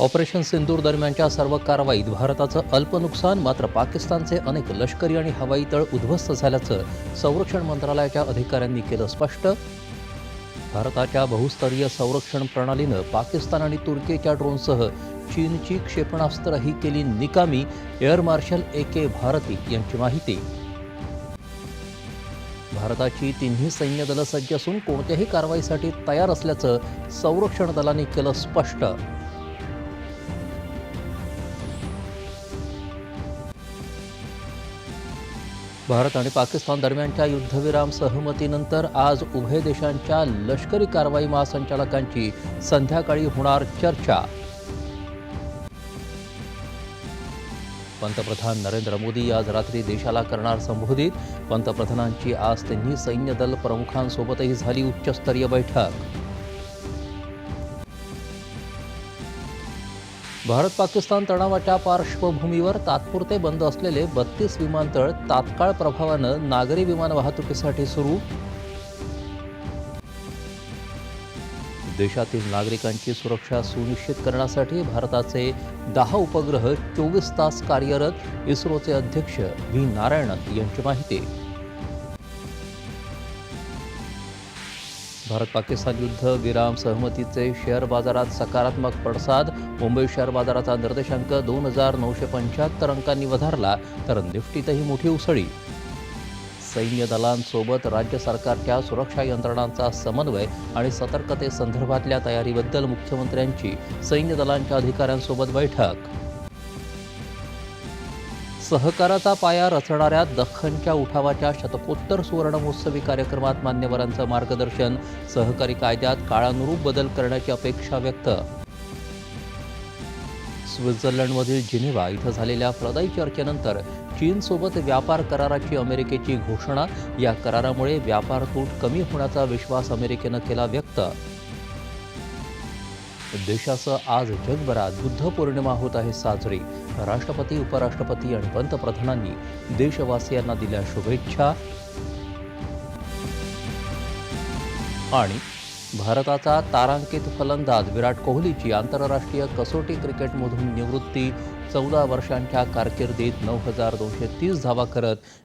Operation सिंदूर दरम्यानच्या सर्व कारवाईत भारताचं अल्प नुकसान मात्र पाकिस्तानचे अनेक लष्करी आणि हवाई तळ उद्ध्वस्त झाल्याचं संरक्षण मंत्रालयाच्या अधिकाऱ्यांनी केलं स्पष्ट. भारताच्या बहुस्तरीय संरक्षण प्रणालीनं पाकिस्तान आणि तुर्कीच्या ड्रोनसह चीनची क्षेपणास्त्रही केली निकामी air marshal A K Bharti यांची माहिती. भारताची तिन्ही सैन्य दलं सज्ज असून कोणत्याही कारवाईसाठी तयार असल्याचं संरक्षण दलांनी केलं स्पष्ट. भारत आणि पाकिस्तान दरम्यानच्या युद्धविराम सहमतीनंतर आज उभय देशांच्या लष्करी कारवाई महासंचालकांची संध्याकाळी होणार चर्चा. पंतप्रधान नरेंद्र मोदी आज रात्री देशाला करणार संबोधित. पंतप्रधानांची आज त्यांनी सैन्य दल प्रमुखांसोबतही झाली उच्चस्तरीय बैठक. भारत पाकिस्तान तणावाच्या पार्श्वभूमीवर तात्पुरते बंद असलेले बत्तीस विमानतळ तात्काळ प्रभावानं नागरी विमान वाहतुकीसाठी सुरू. देशातील नागरिकांची सुरक्षा सुनिश्चित करण्यासाठी भारताचे दहा उपग्रह चोवीस तास कार्यरत इस्रोचे अध्यक्ष व्ही नारायणन यांची माहिती. भारत पाकिस्तान युद्ध विराम सहमतीचे शेअर बाजारात सकारात्मक पडसाद. मुंबई शेअर बाजाराचा निर्देशांक दोन हजार नऊशे पंच्याहत्तर अंकांनी वधारला तर निफ्टीतही मोठी उसळी. सैन्य दलांसोबत राज्य सरकारच्या सुरक्षा यंत्रणांचा समन्वय आणि सतर्कतेसंदर्भातल्या तयारीबद्दल मुख्यमंत्र्यांची सैन्य दलांच्या अधिकाऱ्यांसोबत बैठक. सहकाराचा पाया रचणाऱ्या दख्खनच्या उठावाच्या शतकोत्तर सुवर्णमहोत्सवी कार्यक्रमात मान्यवरांचं मार्गदर्शन सहकारी कायद्यात काळानुरूप बदल करण्याची अपेक्षा व्यक्त. स्वित्झर्लंडमधील जिनिव्हा इथं झालेल्या प्रदायी चर्चेनंतर चीनसोबत व्यापार कराराची अमेरिकेची घोषणा या करारामुळे व्यापार तूट कमी होण्याचा विश्वास अमेरिकेनं केला व्यक्त. देशासह आज जगभरात बुद्ध पौर्णिमा होत आहे साजरी. राष्ट्रपती उपराष्ट्रपती आणि पंतप्रधानांनी देशवासियांना दिल्या शुभेच्छा. आणि भारताचा तारांकित फलंदाज विराट कोहलीची आंतरराष्ट्रीय कसोटी क्रिकेटमधून निवृत्ती. चौदा वर्षांच्या कारकिर्दीत नऊ हजार दोनशे तीस धावा करत